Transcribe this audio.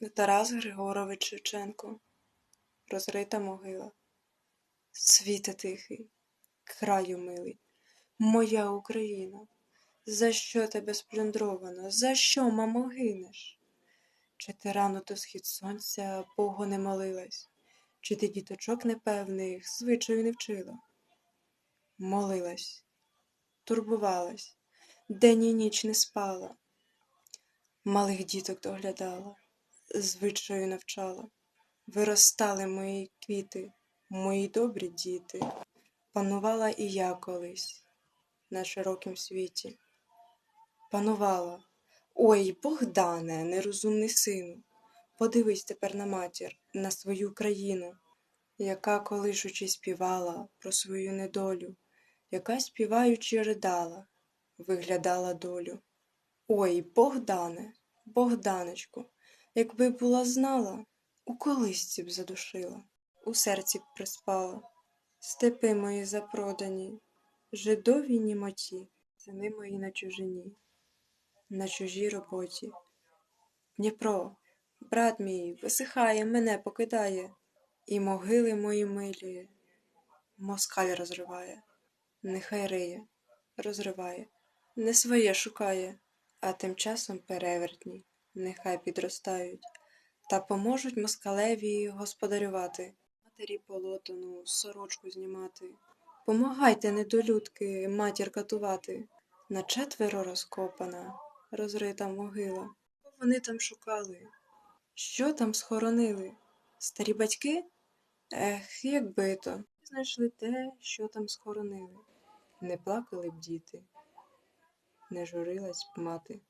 Тарас Григорович Шевченко. Розрита могила. Світе тихий, краю милий, моя Україна. За що тебе сплюндровано? За що, мамо, гинеш? Чи ти рано до схід сонця Богу не молилась? Чи ти діточок непевних звичаю не вчила? Молилась, турбувалась, день і ніч не спала, малих діток доглядала, звичаю навчала. Виростали мої квіти, мої добрі діти. Панувала і я колись на широкім світі. Панувала. Ой, Богдане, нерозумний сину, подивись тепер на матір, на свою країну, яка колишучи співала про свою недолю, яка співаючи ридала, виглядала долю. Ой, Богдане, Богданочку, якби була знала, у колисці б задушила, у серці б приспала, степи мої запродані, жидові німоті, сини мої на чужині, на чужій роботі. Дніпро, брат мій, висихає, мене покидає, і могили мої милі, москаль розриває, нехай риє, розриває, не своє шукає, а тим часом перевертні, нехай підростають та поможуть москалеві господарювати, матері полотону, сорочку знімати. Помагайте, недолюдки, матір катувати. На четверо розкопана, розрита могила. Вони там шукали? Що там схоронили? Старі батьки? Ех, якби то. Знайшли те, що там схоронили. Не плакали б діти, не журилась б мати.